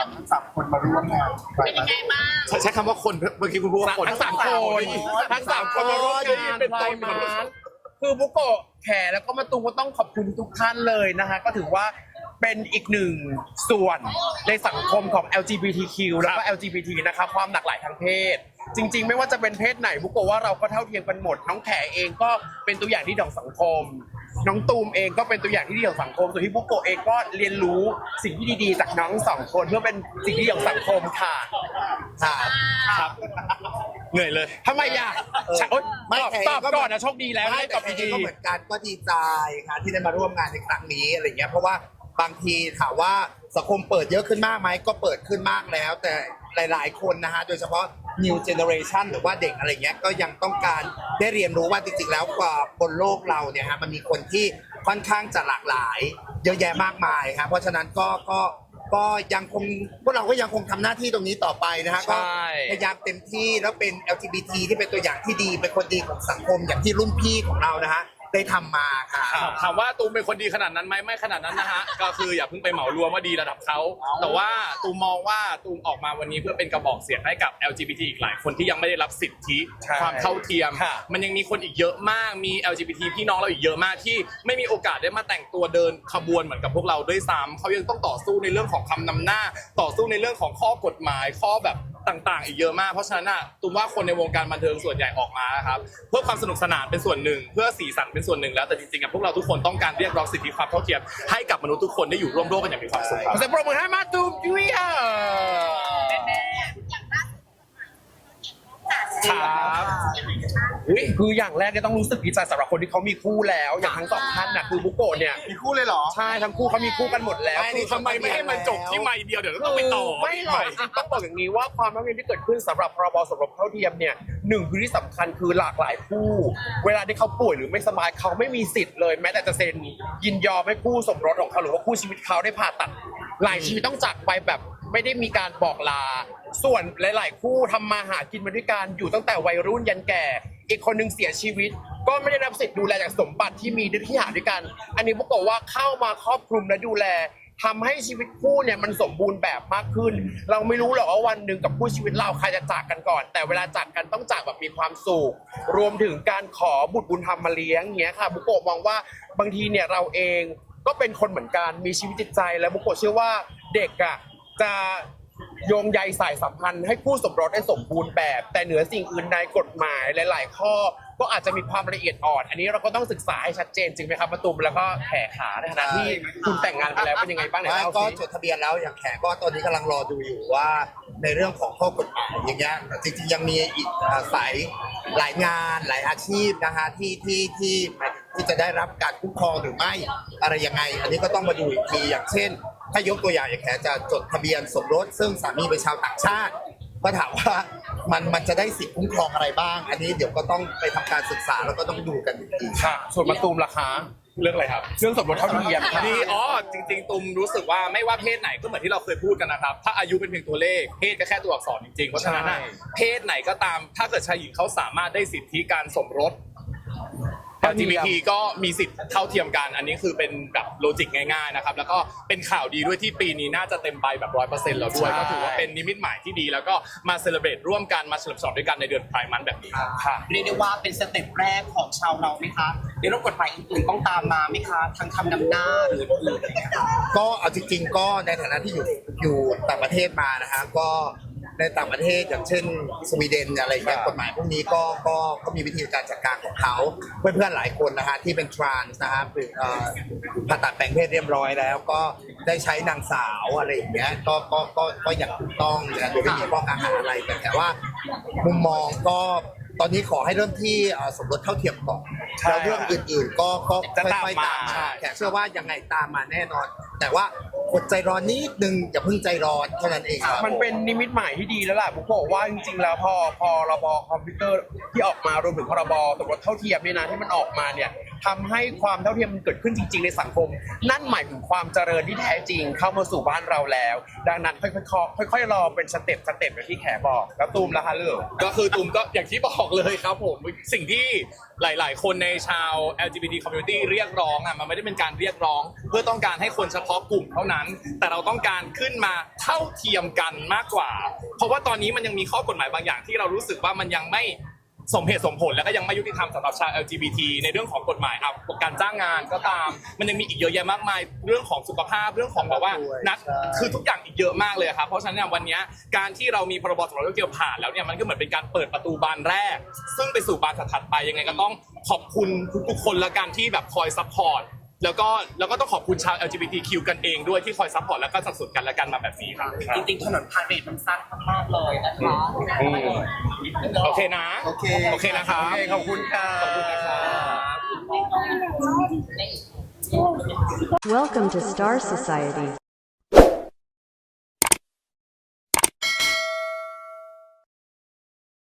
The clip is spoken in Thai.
ามทั้งสามคนมาร่วมงานเป็นยังไงบ้าง ใช้ใช้คำว่าคนเมื่อกี้คุณพูดว่าคนทั้งสามคนทั้งสามคนมาร่วมงานเป็นพลายมาร์คคือบุโกะแขแล้วก็มาตูมก็ต้องขอบคุณทุกท่านเลยนะคะ ก็ถือว่าเป็นอีกหนึ่งส่วนในสังคมของ LGBTQ แล้วก็ LGBT นะคะความหลากหลายทางเพศ จริง ๆ ไม่ว่าจะเป็นเพศไหนบุโกะว่าเราก็เท่าเทียมกันหมดน้องแขเองก็เป็นตัวอย่างที่ดีของสังคม น้องตูมเองก็เป็นตัวอย่างที่ดีของสังคมส่วนที่บุโกะเองก็เรียนรู้สิ่งที่ดีๆ จากน้องสองคนเพื่อเป็นสิ่งที่ดีของสังคมค่ะค่ะครับเหนื่อยเลยทำไมอะใช่โอ๊ยไม่ตอบแขตอบก่อนนะโชคดีแล้วไม่ได้ตแต่อบแขกดีก็เหมือนกันก็ดีใจค่ะที่ได้มาร่วมงานในครั้งนี้อะไรเงี้ยเพราะว่าบางทีถามว่าสังคมเปิดเยอะขึ้นมากไหมก็เปิดขึ้นมากแล้ว แต่ หลายๆ คนนะฮะโดยเฉพาะ new generation หรือว่าเด็กอะไรเงี้ยก็ยังต้องการได้เรียนรู้ว่าจริงๆแล้วกว่าบนโลกเราเนี่ยฮะมันมีคนที่ค่อนข้างจะหลากหลาย เยอะแยะมากมายครับเพราะฉะนั้นก็ก็ก็ยังคงพวกเราก็ยังคงทำหน้าที่ตรงนี้ต่อไปนะฮะก็ใช่พยายามเต็มที่แล้วเป็น LGBT ที่เป็นตัวอย่างที่ดีเป็นคนดีของสังคมอย่างที่รุ่นพี่ของเรานะฮะ ได้ทำมาค่ะ ถามว่าตูมเป็นคนดีขนาดนั้นไหมไม่ขนาดนั้นนะฮะ ก็คืออย่าเพิ่งไปเหมารวมว่าดีระดับเขาแต่ว่าตูมมองว่าตูมออกมาวันนี้เพื่อเป็นกระบอกเสียงให้กับ LGBT อีกหลายคนที่ยังไม่ได้รับสิทธิใช่ความเท่าเทียม ค่ะ มันยังมีคนอีกเยอะมากมี LGBT พี่น้องเราอีกเยอะมากที่ไม่มีโอกาสได้มาแต่งตัวเดินขบวนเหมือนกับพวกเราด้วยซ้ำเขายังต้องต่อสู้ในเรื่องของคำนำหน้า ต่อสู้ในเรื่องของข้อกฎหมายข้อแบบต่างๆ อีกเยอะมาก เพราะฉะนั้นน่ะตูมว่าคนในวงการบันเทิงส่วนใหญ่ออกมาครับเพื่อความสนุกสนานเป็นส่วนหนึ่ง เพื่อสีสันเป็นส่วนหนึ่งแล้วแต่จริงๆอะพวกเราทุกคนต้องการเรียกร้องสิทธิความเท่าเทียมให้กับมนุษย์ทุกคนได้อยู่ร่วมโลกกันอย่างมีความสุขครับ ขอเสียงปรบมือให้มาตูมยุ้ยอะอย่างล่าสุดครับอุ๊ย คืออย่างแรกเนี่ยต้องรู้สึกดีใจสำหรับคนที่เขามีคู่แล้ว อย่างทั้งสองท่านน่ะคือบุโกะเนี่ยมีคู่เลยเหรอ ใช่ทั้งคู่เขามีคู่กันหมดแล้วไม่คือทำไมไม่ให้มันจบที่ไม่เดียวเดี๋ยวเราต้องไปต่อไม่หรอกต้องบอกอย่างนี้ว่าความเท่าเทียมที่เกิดขึ้นสำหรับพรบสมรสเท่าเทียมเนี่ยหนึ่งคือที่สำคัญคือหลากหลายคู่ เวลาที่เขาป่วยหรือไม่สบายเขาไม่มีสิทธิ์เลย แม้แต่จะเซ็นยินยอมให้คู่สมรสของเขาหรือว่าคู่ชีวิตเขาได้ผ่าตัด หลายชีวิตต้องจากไปแบบไม่ได้มีการบอกลา ส่วนหลาย ๆ คู่ทำมาหากินมาด้วยกันอยู่ตั้งแต่วัยรุ่นยันแก่ อีกคนหนึงเสียชีวิต ก็ไม่ได้รับสิทธิ์ดูแลจากสมบัติที่มีด้วยที่หาด้วยกัน อันนี้บอกว่าเข้ามาครอบคลุมและดูแลทำให้ชีวิตคู่เนี่ยมันสมบูรณ์แบบมากขึ้น เราไม่รู้หรอกว่าวันหนึ่งกับคู่ชีวิตเราใครจะจากกันก่อน แต่เวลาจากกันต้องจากแบบมีความสุข รวมถึงการขอบุตรบุญธรรมมาเลี้ยงเงี้ยค่ะบุโกะมองว่าบางทีเนี่ยเราเองก็เป็นคนเหมือนกันมีชีวิตจิตใจและบุโกะเชื่อว่าเด็กอะจะ โยงใยสายสัมพันธ์ให้คู่สมรสได้สมบูรณ์แบบ แต่เหนือสิ่งอื่นใดกฎหมายหลาย ๆ ข้อ ก็อาจจะมีความละเอียดอ่อน อันนี้เราก็ต้องศึกษาให้ชัดเจนจริงไหมครับมาตุมแล้วก็แขขาในฐานะที่คุณแต่งงานไปแล้วเป็นยังไงบ้างไหนไม่เล่าก็สิจดทะเบียนแล้วอย่างแขกก็ตอนนี้กำลังรอดูอยู่ว่า ในเรื่องของข้อกฎหมายอย่างเงี้ยจริงๆยังมีอีกอ่าสายหลายงานหลายอาชีพนะคะที่ที่ที่ที่จะได้รับการคุ้มครองหรือไม่อะไรยังไง อันนี้ก็ต้องมาดูอีกทีอย่างเช่น ถ้ายกตัวอย่างอย่างแขกจะจดทะเบียนสมรส ซึ่งสามีเป็นชาวต่างชาติ ก็ถามว่ามันมันจะได้สิทธิคุ้มครองอะไรบ้าง อันนี้เดี๋ยวก็ต้องไปทำการศึกษาแล้วก็ต้องดูกันอีกทีค่ะส่วนมาตุมราคาเรื่องอะไรครับ เรื่องสมรสเท่าเทียมค่ะดีอ๋อจริง ๆ ตุมรู้สึกว่าไม่ว่าเพศไหนก็เหมือนที่เราเคยพูดกันนะครับ ถ้าอายุเป็นเพียงตัวเลข เพศก็แค่ตัวอักษรจริงๆ เพราะฉะนั้นน่ะใช่เพศไหนก็ตาม ถ้าเกิดชายหญิงเขาสามารถได้สิทธิการสมรส LGBT ก็มีสิทธิ์เท่าเทียมกัน อันนี้คือเป็นแบบโลจิกง่ายๆนะครับ แล้วก็เป็นข่าวดีด้วยที่ปีนี้น่าจะเต็มใบแบบร้อยเปอร์เซ็นต์แล้วด้วยใช่ก็ถือว่าเป็นนิมิตหมายที่ดี แล้วก็มาเซเลบรตร่วมกัน มาเฉลิมฉลองด้วยกันในเดือนไพร์มันแบบนี้ค่ะเรียกได้ว่าเป็นสเต็ปแรกของชาวเราไหมคะในเรื่องกฎหมายอื่นๆต้องตามมาไหมคะทางคำนำหน้าหรืออื่นๆอะไรอย่างเงี้ยค่ะก็เอาจริงๆก็ในฐานะที่อยู่อยู่ต่างประเทศมานะฮะก็ ในต่างประเทศอย่างเช่นสวีเดนอะไรอย่างเงี้ยครับกฎหมายพวกนี้ก็ก็ก็มีวิธีการจัดการของเขา เพื่อนๆหลายคนนะฮะที่เป็นทรานส์นะฮะหรือเอ่อผ่าตัดแปลงเพศเรียบร้อยแล้ว ก็ได้ใช้นางสาวอะไรอย่างเงี้ยก็ก็ก็ก็อย่างถูกต้องนะโดยไม่มีข้อกังขาอะไรแต่แต่ว่ามุมมองก็ตอนนี้ขอให้เริ่มที่เอ่อสมรสเท่าเทียมก่อนใช่แล้วเรื่องอื่นๆ ก็ก็จะตามค่อยๆตามมามาแขกเชื่อว่ายังไงตามมาแน่นอน แต่ว่า อดใจรอนิดนึงอย่าเพิ่งใจร้อนเท่านั้นเองครับมันเป็นนิมิตหมายที่ดีแล้วล่ะผมบอกว่าจริงๆ แล้วพอพอรบคอมพิวเตอร์ที่ออกมารวมถึงพรบสมรสเท่าเทียมเนี่ยนะที่มันออกมาเนี่ย ทำให้ความเท่าเทียมมันเกิดขึ้นจริง ๆ ในสังคม นั่นหมายถึงความเจริญที่แท้จริงเข้ามาสู่บ้านเราแล้ว ดังนั้นค่อยๆค่อยๆรอเป็นสเต็ปสเต็ปอย่างที่แขบอก แล้วตูมละคะเลือกก็คือตูมก็อย่างที่บอกเลยครับผมสิ่งที่หลาย ๆ คนในชาว LGBT community เรียกร้องอะมันไม่ได้เป็นการเรียกร้อง เพื่อต้องการให้คนเฉพาะกลุ่มเท่านั้น แต่เราต้องการขึ้นมาเท่าเทียมกันมากกว่า เพราะว่าตอนนี้มันยังมีข้อกฎหมายบางอย่างที่เรารู้สึกว่ามันยังไม่ สมเหตุสมผลแล้วก็ยังไม่ยุติธรรมสำหรับชาว LGBT ในเรื่องของกฎหมายอะการจ้างงานก็ตาม มันยังมีอีกเยอะแยะมากมาย เรื่องของสุขภาพเรื่องของแบบว่านัดคือทุกอย่างอีกเยอะมากเลยครับเพราะฉะนั้นเนี่ยวันเนี้ยการที่เรามีพรบสมรสเท่าเทียมผ่านแล้วเนี่ยมันก็เหมือนเป็นการเปิดประตูบานแรก ซึ่งไปสู่บานถัดๆไปยังไงก็ต้องขอบคุณทุกๆคนละกันที่แบบคอยซัพพอร์ต แล้วก็แล้วก็ต้องขอบคุณชาว LGBTQ กันเองด้วยที่คอยซัพพอร์ตแล้วก็สนับสนุนกันและกันมาแบบนี้ครับจริงๆถนนพาเรดมันสั้นมากๆเลยนะคะโอเคนะ โอเคโอเคนะครับ โอเคขอบคุณค่ะขอบคุณนะครับ Welcome to Star Society.